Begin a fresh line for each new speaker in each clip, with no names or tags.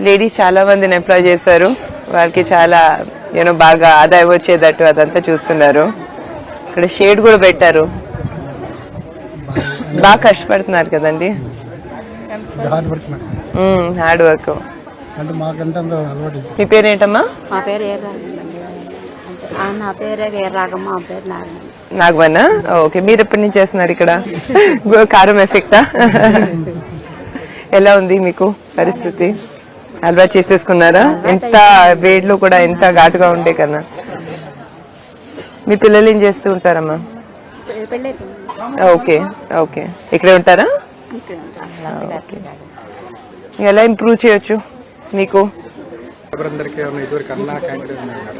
Ladies చాలా మందిని employee చేశారు. వాళ్ళకి చాలా యూనో బాగా ఆదాయం వచ్చేటట్టు అదంతా చూస్తున్నారు. ఇక్కడ షేడ్ కూడా పెట్టారు. బాగా కష్టపడుతున్నారు కదండి.
హార్డ్ వర్క్
వర్క్ మీ
పేరు ఏ ఆ, నా పేరే వీరరాగమ్మ మా పేరు నాగమ్మ.
నాగవన్నా ఓకే మీరు ఎప్పటి నుంచి చేస్తున్నారు ఇక్కడ? గు- కారం ఎఫెక్టా? ఎలా ఉంది మీకు పరిస్థితి? అలవాటు చేసేసుకున్నారా? ఎంత వేడిలో కూడా ఎంత ఘాటుగా ఉండే కన్నా? మీ పిల్లలు ఏం చేస్తూ ఉంటారమ్మా? Okay okay. ఇక్కడే ఉంటారా? ఓకే. ఎలా ఇంప్రూవ్ చేయొచ్చు మీకు.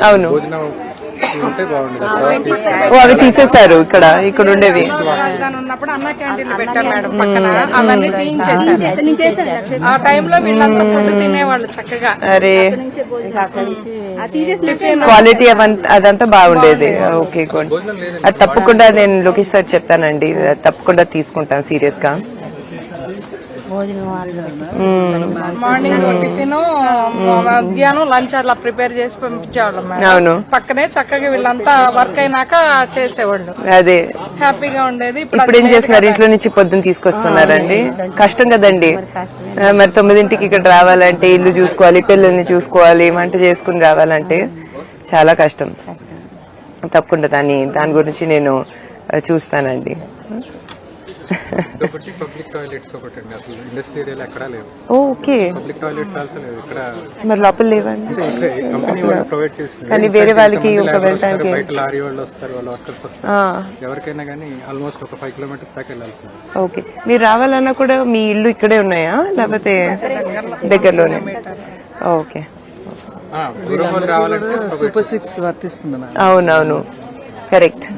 అవును.
ఉంటే బాగుండేది.
ఓ అవి తీసేస్తారు ఇక్కడ ఇక్కడ ఉండేవి.
తెలంగాణ ఉన్నప్పుడు అన్న క్యాంటీన్లు పెట్టాం మేడం పక్కన. అవన్నీ తీయించేసారు ఆ టైంలో వీళ్ళంతా ఫుడ్ తినేవాళ్ళు చక్కగా.
అరే.
టిఫిన్
క్వాలిటీ అవంత అదంతా బాగుండేది. Okay good. అది తప్పకుండా నేను లోకేష్ సార్ చెప్తానండి. తప్పకుండా తీసుకుంటాను
సీరియస్గా
మార్నింగ్ టిఫిన్ మధ్యాహ్నం లంచ్ అట్లా ప్రిపేర్ చేసి పంపించేవాళ్ళం
అవును.
పక్కనే చక్కగా వీళ్ళంతా వర్క్ అయినాక చేసేవాళ్ళు.
అదే.
హ్యాపీగా ఉండేది. ఇప్పుడు
ఏం చేస్తున్నారు? ఇంట్లో నుంచి పొద్దున్న తీసుకొస్తున్నారండి. కష్టం కదండి. మరి తొమ్మిదింటికి ఇక్కడ రావాలంటే ఇల్లు చూసుకోవాలి పిల్లల్ని చూసుకోవాలి వంట చేసుకుని రావాలంటే చాలా కష్టం. తప్పకుండా దాని దాని గురించి నేను చూస్తానండి.
టాయిలెట్స్ ఒకటి అండి అసలు. ఇండస్ట్రీ ఏరియాలో ఎక్కడా లేవు.
ఓకే.
పబ్లిక్ టాయిలెట్స్ ఆల్సో లేవు. ఇక్కడ
మరి లోపల లేవండి.
కంపెనీ వాళ్ళు ప్రొవైడ్ చేస్తుంది.
కానీ వేరే వాళ్ళకి ఒక వెళ్ళటానికి-
బయట లారీ వాళ్ళు వస్తారు వాళ్ళ వర్కర్స్ వస్తారు.
ఆ,
ఎవరికైనా కానీ ఆల్మోస్ట్ ఒక ఫైవ్ కిలోమీటర్స్ దాకా వెళ్ళాల్సింది.
ఓకే. మీరు రావాలన్నా కూడా మీ ఇల్లు ఇక్కడే ఉన్నాయా? లేకపోతే దగ్గరలోనే? ఓకే.
సూపర్ సిక్స్ వర్తిస్తుంది
అవునవును. కరెక్ట్.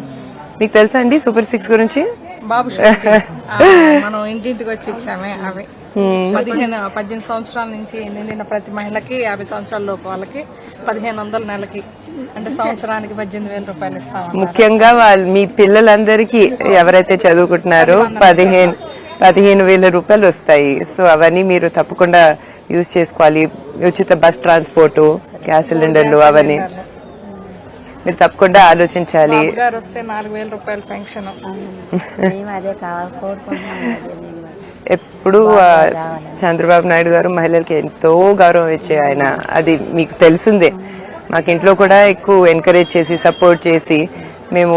మీకు తెలుసా అండి సూపర్ సిక్స్ గురించి?
బాబు మనం ఇంటింటికి వచ్చి ఇచ్చామే అవి. పదిహేను పద్దెనిమిది సంవత్సరాల నుంచి నిండిన ప్రతి మహిళకి యాభై సంవత్సరాల లోపు వాళ్ళకి పదిహేను వందల నెలకి అంటే సంవత్సరానికి పద్దెనిమిది వేల రూపాయలు ఇస్తాం
ముఖ్యంగా వాళ్ళు మీ పిల్లలందరికీ ఎవరైతే చదువుకుంటున్నారో పదిహేను పదిహేను వేల రూపాయలు వస్తాయి. సో అవన్నీ మీరు తప్పకుండా యూజ్ చేసుకోవాలి. ఉచిత బస్ ట్రాన్స్పోర్ట్ గ్యాస్ సిలిండర్లు అవన్నీ. మీరు తప్పకుండా ఆలోచించాలి.
గారు వస్తే నాలుగు వేల రూపాయల పెన్షన్.
ఎప్పుడు చంద్రబాబు నాయుడు గారు మహిళలకి ఎంతో గౌరవం ఇచ్చే ఆయన. అది మీకు తెలిసిందే. మాకు ఇంట్లో కూడా ఎక్కువ ఎంకరేజ్ చేసి సపోర్ట్ చేసి మేము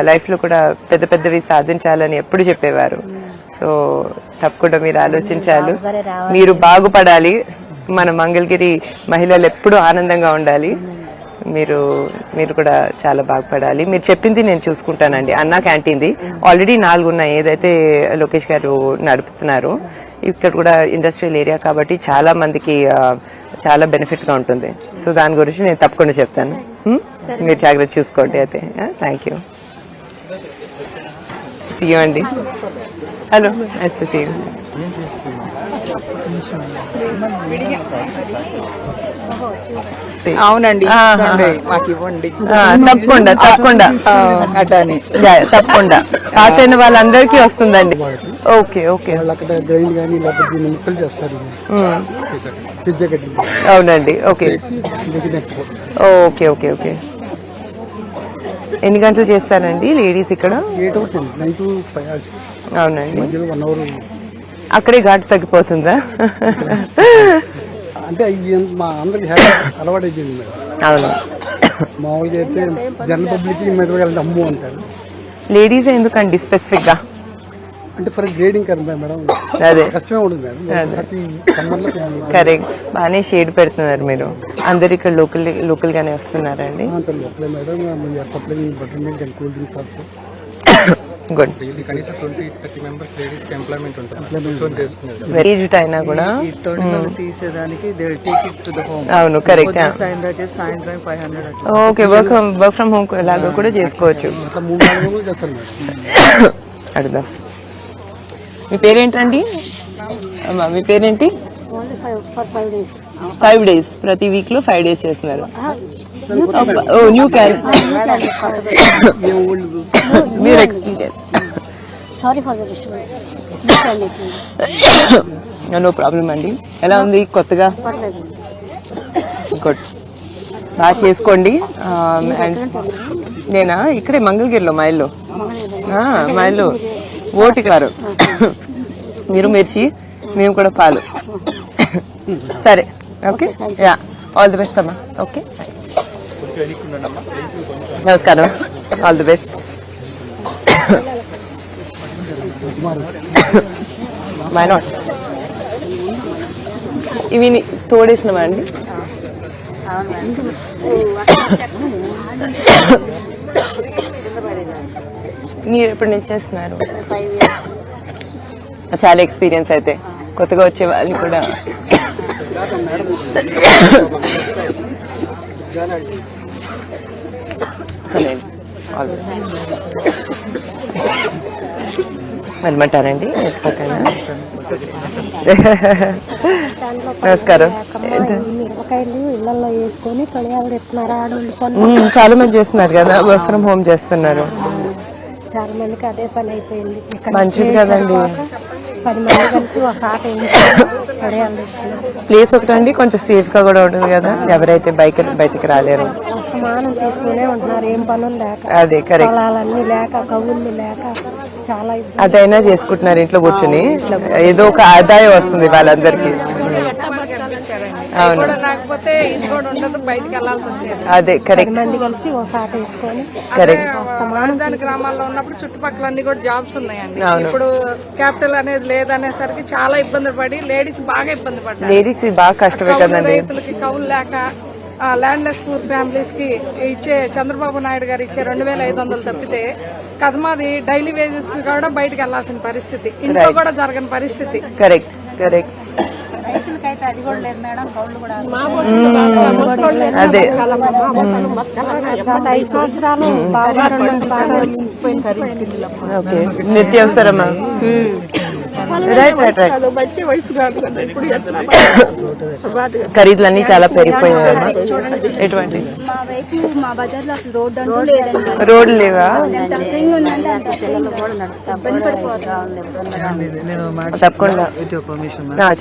లైఫ్లో కూడా పెద్ద పెద్దవి సాధించాలని ఎప్పుడు చెప్పేవారు. సో తప్పకుండా మీరు ఆలోచించాలి. మీరు బాగుపడాలి. మన మంగళగిరి మహిళలు ఎప్పుడూ ఆనందంగా ఉండాలి. మీరు మీరు కూడా చాలా బాగుపడాలి. మీరు చెప్పింది నేను చూసుకుంటానండి. అన్నా క్యాంటీన్ది. ఆల్రెడీ నాలుగు ఉన్నాయి ఏదైతే లోకేష్ గారు నడుపుతున్నారు ఇక్కడ కూడా ఇండస్ట్రియల్ ఏరియా కాబట్టి చాలా మందికి చాలా బెనిఫిట్గా ఉంటుంది. సో దాని గురించి నేను తప్పకుండా చెప్తాను. Hmm? మీరు జాగ్రత్త చూసుకోండి అయితే. థ్యాంక్ యూ సీయూ అండి. Hello nice to see you
అవునండి. మాకు ఇవ్వండి.
తప్పకుండా తప్పకుండా.
అట్లానే
తప్పకుండా. పాస్ అయిన వాళ్ళందరికీ వస్తుందండి. Okay okay. అవునండి ఓకే. Okay okay okay. ఎన్ని గంటలు చేస్తారండి లేడీస్ ఇక్కడ? అవునండి. అక్కడే ఘాటు తగ్గిపోతుందా?
అంటే ఇది మా అందరికి హ్యాపీ అలవాటు అయిపోయింది మేడం.
అవును.
మామూలుగా అయితే జనరల్ పబ్లిక్ మెదడు అమ్ము అంటారు.
లేడీస్ ఎందుకండి స్పెసిఫిక్గా
అంటే ఫర్ గ్రేడింగ్ కదా మేడం.
అదే.
కష్టమే ఉంటుంది మేడం.
కరెక్ట్. బాగానే షేడ్ పెడుతున్నారు మీరు. అందరు ఇక్కడ లోకల్ లోకల్ గానే వస్తున్నారండి
లోపలే madam. Butter milk and cool drinks
aged అయినా కూడా.
తీసేదానికి హోమ్
అవును correct okay work work from home లాగా కూడా చేసుకోవచ్చు. అడుగుదాం. మీ పేరేంటండి? అమ్మా మీ పేరేంటి?
ఫైవ్ డేస్
ప్రతి వీక్లో ఫైవ్ డేస్ చేస్తున్నారు. ఓ న్యూ క్యాన్ మీరు experience
sorry for the disturbance
no problem అండి ఎలా ఉంది? కొత్తగా? గుడ్ బాగా చేసుకోండి. and నేనా? ఇక్కడే మంగళగిరిలో మా ఇల్లు ఆ, మా ఇల్లు ఓటి కారు. మీరు మిర్చి మేము కూడా పాలు. సరే. Okay? Yeah. All the best అమ్మా. ఓకే? నమస్కారం. ఆల్ ది బెస్ట్ మై నాట్ ఇవి తోడేసినవా అండి? మీరు ఎప్పటి నుంచి చేస్తున్నారు? చాలా ఎక్స్పీరియన్స్ అయితే. కొత్తగా వచ్చే వాళ్ళు కూడా. పర్లేదు. వెళ్ళమంటారండి? పక్కన నమస్కారం. చాలా మంది చేస్తున్నారు కదా. వర్క్ ఫ్రమ్ హోమ్ చేస్తున్నారు.
చాలా మందికి అదే పని అయిపోయింది.
మంచిది కదండి. ప్లేస్ ఒకటండి కొంచెం సేఫ్గా కూడా ఉంటుంది కదా. ఎవరైతే బైక్ బయటికి రాలేరు.
అస్తమానం తీస్తూనే ఉంటున్నారు. ఏం పనులు లేక
అదే కరెక్ట్
పొలాలన్నీ లేక కవుళ్ళు లేక చాలా ఇబ్బంది.
అదైనా చేసుకుంటున్నారు ఇంట్లో కూర్చుని. ఏదో ఒక ఆదాయం వస్తుంది వాళ్ళందరికీ. అవును.
కూడా లేకపోతే ఇది కూడా ఉండదు బయటికి వెళ్ళాల్సి వచ్చేది.
అదే కరెక్ట్
మంది కలిసి ఒక ఆట వేసుకొని
కరెక్ట్
రాజధాని గ్రామాల్లో ఉన్నప్పుడు చుట్టుపక్కల అన్ని కూడా జాబ్స్ ఉన్నాయండి. ఇప్పుడు క్యాపిటల్ అనేది లేదనేసరికి చాలా ఇబ్బందులు పడి లేడీస్ బాగా ఇబ్బంది పడ్డారు.
లేడీస్ బాగా కష్టమే కదండి.
రైతులకి కౌలు లేక ల్యాండ్లెస్ పూర్ ఫ్యామిలీస్కి ఇచ్చే చంద్రబాబు నాయుడు గారు ఇచ్చే రెండు వేల ఐదు వందలు తప్పితే కదమాది డైలీ వేజెస్కి కూడా బయటకు వెళ్ళాల్సిన పరిస్థితి. ఇంట్లో కూడా జరగని పరిస్థితి.
కరెక్ట్ కరెక్ట్ అదే నిత్యావసరమా? రైట్ ఖరీదులన్నీ చాలా పెరిగిపోయాయమ్మా ఎటువంటి? లేవా తప్పకుండా.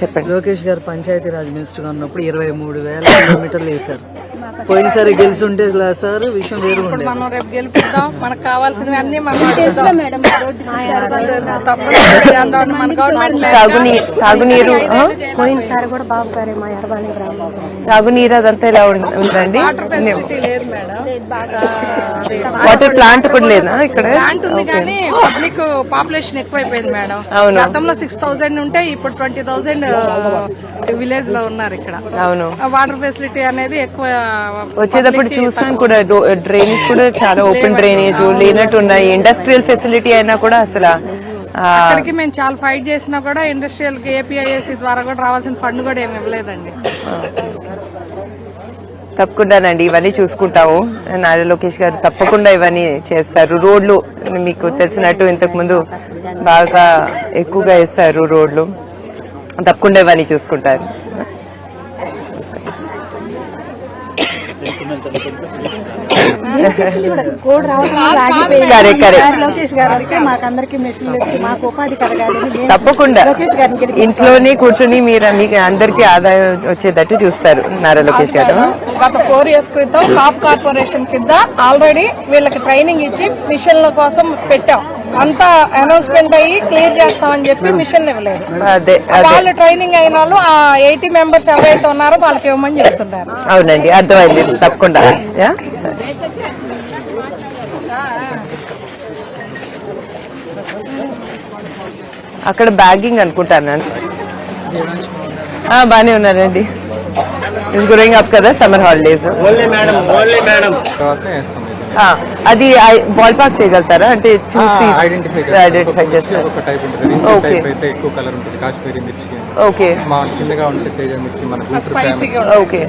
చెప్పండి.
లోకేష్ గారు పంచాయతీ రాజ్ మినిస్టర్గా ఉన్నప్పుడు ఇరవై మూడు వేల కిలోమీటర్లు వేశారు. పోయినసారి గెలిచుంటే ఇలా సార్ విషయం వేరు
మనం రేపు గెలిపిద్దాం మనకు కావాల్సినవి అన్ని మనం
తాగునీరు?
పోయినసారి కూడా బాబు గారే మా ఎర్రబాణి గ్రామంలో
తాగునీరు అదంతా ఎలా ఉం- ఉందండి?
వాటర్ ఫెసిలిటీ లేదు మేడం. అది
వాటర్ ప్లాంట్ కూడా లేదా ఇక్కడ?
ప్లాంట్ ఉంది కానీ పబ్లిక్ పాపులేషన్ ఎక్కువైపోయింది మేడం.
అవును.
గతంలో సిక్స్ థౌసండ్ ఉంటే ఇప్పుడు ట్వంటీ థౌసండ్ విలేజ్లో ఉన్నారు ఇక్కడ.
అవును.
వాటర్ ఫెసిలిటీ అనేది ఎక్కువ
వచ్చేటప్పుడు చూసాను కూడా డ్రైనేజ్ కూడా చాలా ఓపెన్ డ్రైనేజ్ లేనట్టు ఉన్నాయి. ఇండస్ట్రియల్ ఫెసిలిటీ అయినా కూడా అసలు
అక్కడికి మేము చాలా ఫైట్ చేసినా కూడా ఇండస్ట్రియల్ ఏపీఐఎస్సి ద్వారా కూడా రావాల్సిన ఫండ్ కూడా ఏమి ఇవ్వలేదండి.
తప్పకుండానండి ఇవన్నీ చూసుకుంటాము. నారా లోకేష్ గారు తప్పకుండా ఇవన్నీ చేస్తారు. రోడ్లు మీకు తెలిసినట్టు ఇంతకు ముందు బాగా ఎక్కువగా వేస్తారు రోడ్లు. తప్పకుండా ఇవన్నీ చూసుకుంటారు
కోడ్ రావడం ఆగిపోయింది
కరెక్ట్ కరెక్ట్
లోకేష్ గారు వస్తే మాకందరికి మెషిన్లు వచ్చి మాకు ఉపాధి కలగాలని మేము
తప్పకుండా. ఇంట్లోనే కూర్చుని మీరు మీకు అందరికి ఆదాయం వచ్చేటట్టు చూస్తారు నారా లోకేష్ గారు.
గత ఫోర్ ఇయర్స్ క్రితం టాప్ కార్పొరేషన్ కింద ఆల్రెడీ వీళ్ళకి ట్రైనింగ్ ఇచ్చి మిషన్ల కోసం పెట్టాం. అంతా అనౌన్స్మెంట్ అయ్యి క్లియర్ చేస్తామని చెప్పి మిషన్ ఇవ్వలేదు.
అదే అదే.
వాళ్ళు ట్రైనింగ్ అయిన వాళ్ళు ఆ ఎయిటీ మెంబర్స్ ఎవరైతే ఉన్నారో వాళ్ళకి ఇవ్వమని చెప్తున్నారు.
అవునండి అర్థమైంది. తప్పకుండా. యా? సరే. అక్కడ బ్యాగింగ్ అనుకుంటాను నేను. ఆ, బానే ఉన్నారండి. ఇస్ గ్రోయింగ్ అప్ కదా సమ్మర్ హాలిడేస్
తర్వాత వేస్తాం. ఇది.
అది బాల్ పార్క్ చేయగలుగుతారా? అంటే చూసి
ఐడెంటిఫై
ఐడెంటిఫై చేస్తారు.
ఒక టైప్ ఉంటుంది. ఇంకో
Okay.
టైప్ అయితే ఎక్కువ కలర్ ఉంటుంది. కాశ్మీరీ మిర్చి
ఓకే
స్మాల్ చిన్నగా ఉంటే తేజ మిర్చి మన గూగుల్
స్పైసీగా
ఓకే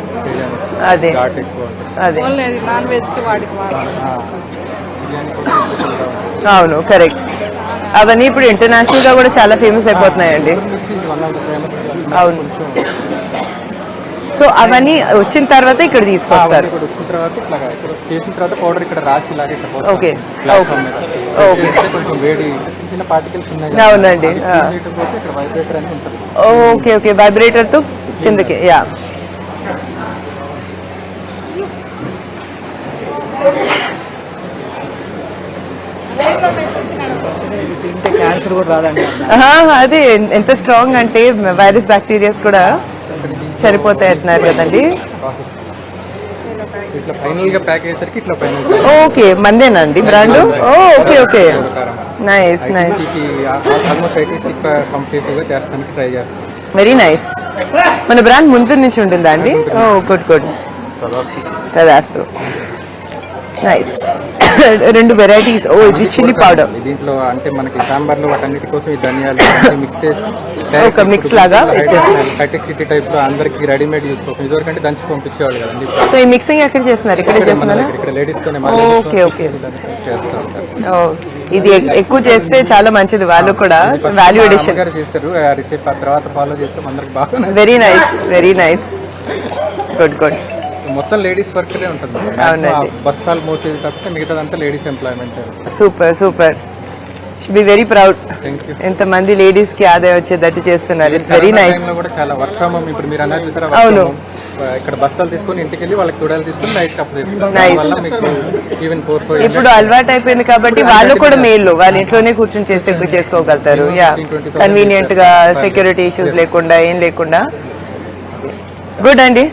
అదే. అదే.
నాన్ వెజ్కి వాడికి
అవును కరెక్ట్ అవన్నీ ఇప్పుడు ఇంటర్నేషనల్గా కూడా చాలా ఫేమస్ అయిపోతున్నాయండి. అవును. సో అవన్నీ వచ్చిన తర్వాత ఇక్కడ తీసుకొస్తారు.
ఇక్కడ వచ్చిన తర్వాత ఇట్లా ఇక్కడ చేసిన తర్వాత పౌడర్ ఇక్కడ రాసి ఇలాగ.
ఓకే ఓకే
కొంచెం వేడి చిన్న చిన్న పార్టికల్స్ ఉన్నాయి కదా,
అవునండి,
అది వైబ్రేటర్ అని ఉంటుంది.
ఓకే ఓకే వైబ్రేటర్తో కిందకి యా.
క్యాన్సర్ కూడా రాదండి.
అదే ఎంత స్ట్రాంగ్ అంటే వైరస్ బ్యాక్టీరియాస్ కూడా చనిపోతాయి అంటున్నారు కదండి.
ప్రాసెస్ ఇట్లా ఫైనల్గా ప్యాక్ అయ్యేసరికి ఇట్లా final
okay మందేనండి brand? Okay okay. Nice nice very nice మన బ్రాండ్ ముందు నుంచి ఉంటుందా అండి? Oh good good. తదాస్తు. నైస్ రెండు వెరైటీస్ ఓ ఇది చిల్లీ పౌడర్
దీంట్లో అంటే మనకి సాంబార్లో వాటన్నిటి కోసం ఈ ధనియాలు మిక్స్ చేసి
ఒక mix లాగా.
హైటెక్ సిటీ టైప్లో అందరికి రెడీమేడ్ యూస్ కోసం. ఇదివరకు అంటే దంచి పంపించేవాళ్ళు కదండి.
సో ఈ మిక్సింగ్ ఎక్కడ చేస్తున్నారు? ఇక్కడే చేస్తున్నారా?
ఇక్కడ లేడీస్ తోనే
ఓకే ఓకే ఓ ఇది ఎక్- ఎక్కువ చేస్తే చాలా మంచిది. వాళ్ళు కూడా వాల్యూ ఎడిషన్
చేస్తారు. ఆ రిసిప్ట్ ఆ తర్వాత ఫాలో చేస్తాం అందరికి బాగా
very nice very nice good good
మొత్తం లేడీస్ వర్క్ ఉంటుంది.
అవునండి.
బస్తాలు మోసేది తప్పితే మిగతాదంతా ladies employment.
Super super. Should be very proud
thank you
ఎంతమంది లేడీస్కి ఆదాయం వచ్చేటట్టు చేస్తున్నారు. ఇట్స్ వెరీ నైస్
కూడా చాలా వర్క్ ఫ్రమ్ హోమ్. ఇప్పుడు మీరు అన్నారు చూసారా
అవును.
ఇక్కడ బస్తాలు తీసుకొని ఇంటికి వెళ్ళి వాళ్ళకి తుడాలు తీసుకొని నైట్ అప్పుడు
ఇప్పుడు అలవాటు అయిపోయింది కాబట్టి వాళ్ళు కూడా మేలు. వాళ్ళ ఇంట్లోనే కూర్చొని చేసే చేసుకోగలుగుతారు. యా కన్వీనియంట్గా సెక్యూరిటీ ఇష్యూస్ లేకుండా ఏం లేకుండా. గుడ్ అండి.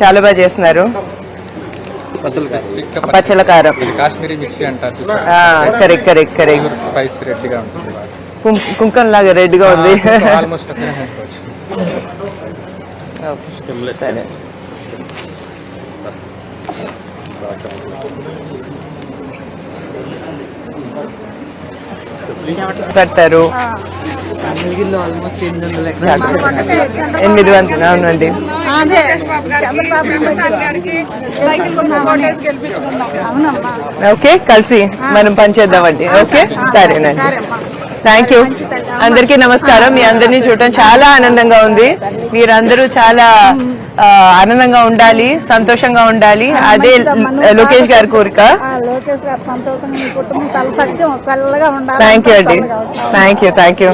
చాలా బాగా చేస్తున్నారు. పచ్చల కారం
ఇది కాశ్మీరీ మిర్చి అంటారు చూసారా?
కరెక్ట్ కరెక్ట్ కరెక్ట్
స్పైస్ రెడ్గా ఉంటుంది.
కుంకం లాగా రెడ్గా ఉంది.
ఆల్మోస్ట్
Okay, సరే. కడతారు
ఆల్మోస్ట్ ఎనిమిది వందల
ఎనిమిది వందలు అవునండి ఓకే కలిసి మనం పనిచేద్దామండి ఓకే సరేనండి. థ్యాంక్ యూ అందరికీ నమస్కారం. మీ అందరినీ చూడటం చాలా ఆనందంగా ఉంది. మీరందరూ చాలా ఆనందంగా ఉండాలి సంతోషంగా ఉండాలి. అదే లోకేష్ గారి కోరిక.
ఆ లోకేష్ గారు సంతోషంగా మీ కుటుంబం తల సత్యం చల్లగా ఉండాలి
థ్యాంక్ యూ అండి. థ్యాంక్ యూ థ్యాంక్ యూ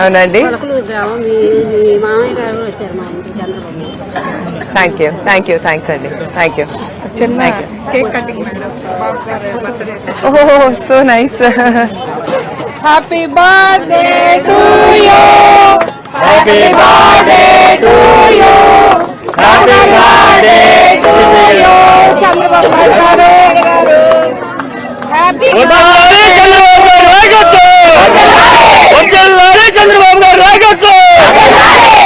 అవునండి. Thank you thank you thanks అండి. థ్యాంక్ యూ
చిన్న cake cutting madam Babu garu birthday
ఓహో so nice
happy birthday to you happy birthday to you happy birthday to you Chandrababu Naidu garu happy
Chandrababu గారు నాయకత్వం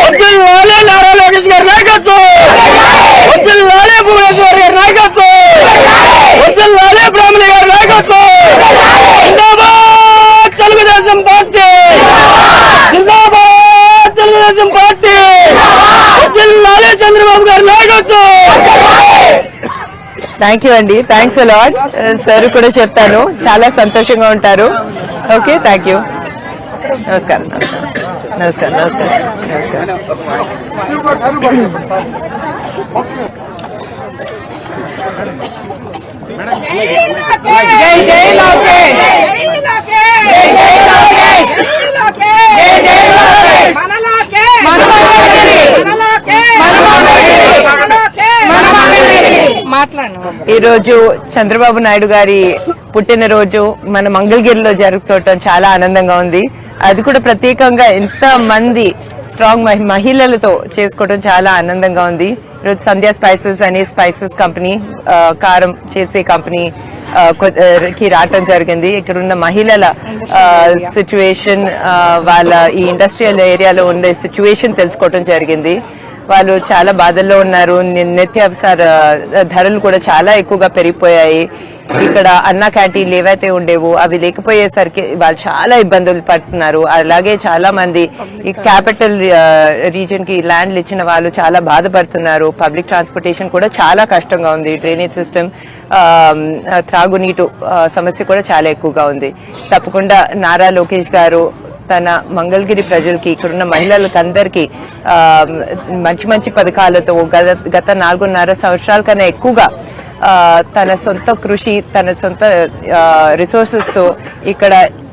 వద్దులాలే నారా లోకేష్ గారి నాయకత్వం వద్దులాలే భువనేశ్వర్ గారి నాయకత్వం. వద్దులాలే బ్రాహ్మణి గారి నాయకత్వం. జిందాబాద్ తెలుగుదేశం పార్టీ. జిందాబాద్ తెలుగుదేశం పార్టీ. వద్దులాలే చంద్రబాబు గారి నాయకత్వం. థ్యాంక్ యూ అండి థ్యాంక్స్ అలాట్ సార్ కూడా చెప్తాను చాలా సంతోషంగా ఉంటారు. ఓకే థ్యాంక్ యూ నమస్కారం. నమస్కారం. నమస్కారం. నమస్కారం. జై జై లోకేష్ చంద్రబాబు నాయుడు గారి పుట్టినరోజు మన మంగళగిరిలో జరుపుకోవటం చాలా ఆనందంగా ఉంది. అది కూడా ప్రత్యేకంగా ఎంత మంది స్ట్రాంగ్ మహిళలతో చేసుకోవడం చాలా ఆనందంగా ఉంది. ఈరోజు సంధ్యా స్పైసెస్ అనే స్పైసెస్ కంపెనీ ఆ, కారం చేసే కంపెనీ ఆ, కి రావటం జరిగింది. ఇక్కడ ఉన్న మహిళల సిచ్యువేషన్ వాళ్ళ ఈ ఇండస్ట్రియల్ ఏరియాలో ఉండే సిచ్యువేషన్ తెలుసుకోవటం జరిగింది. వాళ్ళు చాలా బాధల్లో ఉన్నారు. ని- నిత్యావసర ధరలు కూడా చాలా ఎక్కువగా పెరిగిపోయాయి. ఇక్కడ అన్న క్యాంటీన్లు ఏవైతే ఉండేవో అవి లేకపోయేసరికి వాళ్ళు చాలా ఇబ్బందులు పడుతున్నారు. అలాగే చాలా మంది ఈ క్యాపిటల్ రీజన్కి ల్యాండ్లు ఇచ్చిన వాళ్ళు చాలా బాధపడుతున్నారు. పబ్లిక్ ట్రాన్స్పోర్టేషన్ కూడా చాలా కష్టంగా ఉంది. డ్రైనేజ్ సిస్టమ్ త్రాగునీటు సమస్య కూడా చాలా ఎక్కువగా ఉంది. తప్పకుండా నారా లోకేష్ గారు తన మంగళగిరి ప్రజలకి ఇక్కడున్న మహిళలకు అందరికీ మంచి మంచి పథకాలతో గత గత నాలుగున్నర సంవత్సరాల కన్నా ఎక్కువగా తన సొంత కృషి తన సొంత రిసోర్సెస్తో ఇక్కడ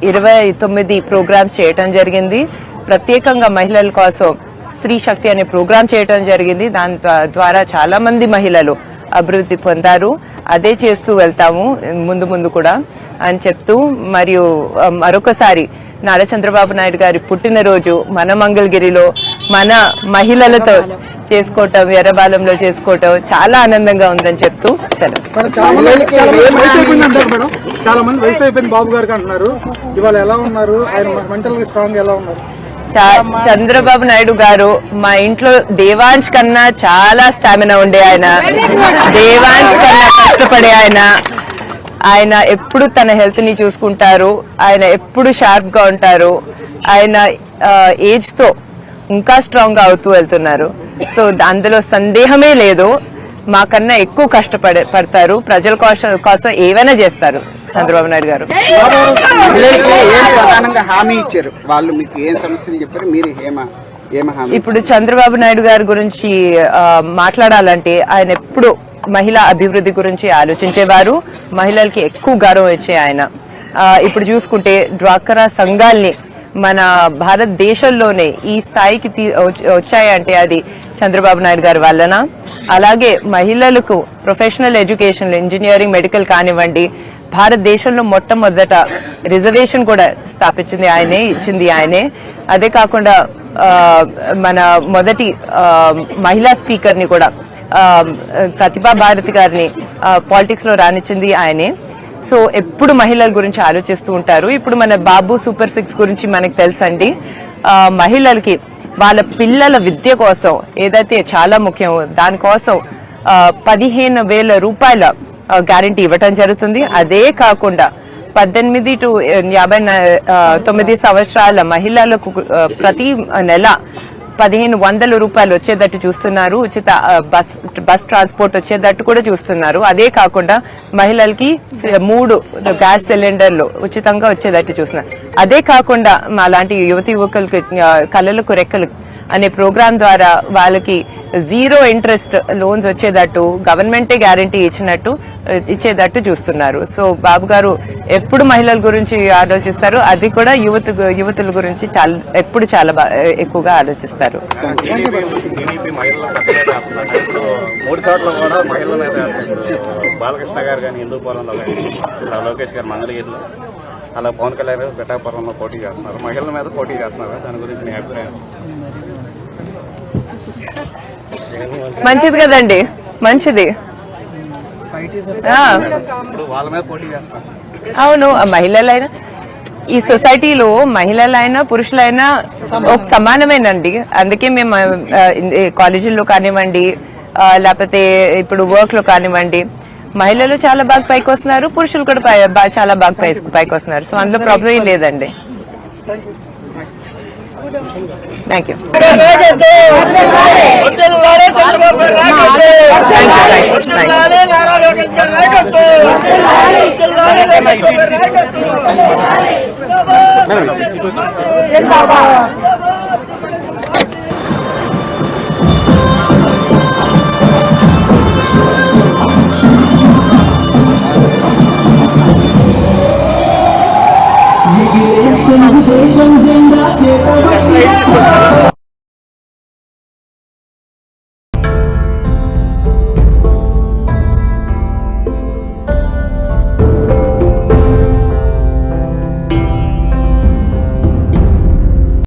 ఇరవై తొమ్మిది ప్రోగ్రామ్స్ చేయటం జరిగింది. ప్రత్యేకంగా మహిళల కోసం స్త్రీ శక్తి అనే ప్రోగ్రామ్ చేయటం జరిగింది. దాని ద్వారా చాలా మంది మహిళలు అభివృద్ధి పొందారు. అదే చేస్తూ వెళ్తాము ముందు ముందు కూడా అని చెప్తూ మరియు మరొకసారి నారా చంద్రబాబు నాయుడు గారి పుట్టినరోజు మన మంగళగిరిలో మన మహిళలతో చేసుకోవటం ఎర్రబాలెంలో చేసుకోవటం చాలా ఆనందంగా ఉందని చెప్తూ
చాలా మంది వయసు అయిపోయింది బాబు గారికి అంటున్నారు. ఇవాళ ఎలా ఉన్నారు? ఆయన మెంటల్ స్ట్రాంగ్ ఎలా ఉన్నారు?
చంద్రబాబు నాయుడు గారు మా ఇంట్లో దేవాంశ్ కన్నా చాలా స్టామినా ఉండే ఆయన. దేవాంశ్ కన్నా కష్టపడే ఆయన. ఆయన ఎప్పుడు తన హెల్త్ని చూసుకుంటారు ఆయన ఎప్పుడు షార్ప్గా ఉంటారు ఆయన ఏజ్తో ఇంకా స్ట్రాంగ్గా అవుతూ వెళ్తున్నారు. సో అందులో సందేహమే లేదు. మాకన్నా ఎక్కువ కష్టపడే పడతారు. ప్రజల కోసం కోసం ఏవైనా చేస్తారు చంద్రబాబు నాయుడు గారు.
ప్రధానంగా హామీ ఇచ్చారు? వాళ్ళు మీకు ఏం సమస్యలు చెప్పారు? మీరు ఏమా
ఇప్పుడు చంద్రబాబు నాయుడు గారి గురించి మాట్లాడాలంటే ఆయన ఎప్పుడు మహిళా అభివృద్ధి గురించి ఆలోచించేవారు. మహిళలకి ఎక్కువ గౌరవం ఇచ్చే ఆయన. ఆ, ఇప్పుడు చూసుకుంటే డ్వాక్రా సంఘాల్ని మన భారతదేశంలోనే ఈ స్థాయికి తీ- వచ్చాయంటే అది చంద్రబాబు నాయుడు గారి వల్లన? అలాగే మహిళలకు ప్రొఫెషనల్ ఎడ్యుకేషన్ ఇంజనీరింగ్ మెడికల్ కానివ్వండి భారతదేశంలో మొట్టమొదట రిజర్వేషన్ కూడా స్థాపించింది ఆయనే ఇచ్చింది ఆయనే. అదే కాకుండా మన మొదటి మహిళా స్పీకర్ని కూడా ప్రతిభా భారతి గారిని పాలిటిక్స్లో రానిచ్చింది ఆయనే. సో ఎప్పుడు మహిళల గురించి ఆలోచిస్తూ ఉంటారు. ఇప్పుడు మన బాబు సూపర్ సిక్స్ గురించి మనకు తెలుసండి. మహిళలకి వాళ్ళ పిల్లల విద్య కోసం ఏదైతే చాలా ముఖ్యం దానికోసం పదిహేను వేల రూపాయల గ్యారంటీ ఇవ్వటం జరుగుతుంది. అదే కాకుండా పద్దెనిమిది టు యాభై తొమ్మిది సంవత్సరాల మహిళలకు ప్రతి నెల పదిహేను వందల రూపాయలు వచ్చేటట్టు చూస్తున్నారు. ఉచిత బస్ బస్ ట్రాన్స్పోర్ట్ వచ్చేటట్టు కూడా చూస్తున్నారు. అదే కాకుండా మహిళలకి మూడు గ్యాస్ సిలిండర్లు ఉచితంగా వచ్చేటట్టు చూస్తున్నారు. అదే కాకుండా మా లాంటి యువతి యువకులకి కళలకు రెక్కలు అనే ప్రోగ్రాం ద్వారా వాళ్ళకి జీరో ఇంట్రెస్ట్ లోన్స్ వచ్చేటట్టు గవర్నమెంటే గ్యారంటీ ఇచ్చినట్టు ఇచ్చేటట్టు చూస్తున్నారు. సో బాబు గారు ఎప్పుడు మహిళల గురించి ఆలోచిస్తారు? అది కూడా యువత యువతుల గురించి చాలా ఎప్పుడు చాలా ఎక్కువగా ఆలోచిస్తారు.
మూడు చోట్ల కూడా మహిళల మీద బాలకృష్ణ గారు కానీ హిందూపురంలో కానీ లోకేష్ గారు మంగళగిరిలో అలా పవన్ కళ్యాణ్ గారు పిఠాపురంలో పోటీ చేస్తున్నారు. మహిళల మీద పోటీ చేస్తున్నారు. దాని గురించి మీ అభిప్రాయం?
మంచిది కదండి. మంచిది. ఆ,
ఇప్పుడు వాళ్ళ మీద పోటీ చేస్తారు
అవును మహిళలైనా ఈ సొసైటీలో మహిళలైనా పురుషులైనా ఒక సమానమేనండి. అందుకే మేము కాలేజీల్లో కానివ్వండి లేకపోతే ఇప్పుడు వర్క్లో కానివ్వండి మహిళలు చాలా బాగా పైకి వస్తున్నారు పురుషులు కూడా చాలా బాగా పైకి వస్తున్నారు సో అందులో ప్రాబ్లం ఏం లేదండి. థ్యాంక్ యూ
దేశం జెండా చేత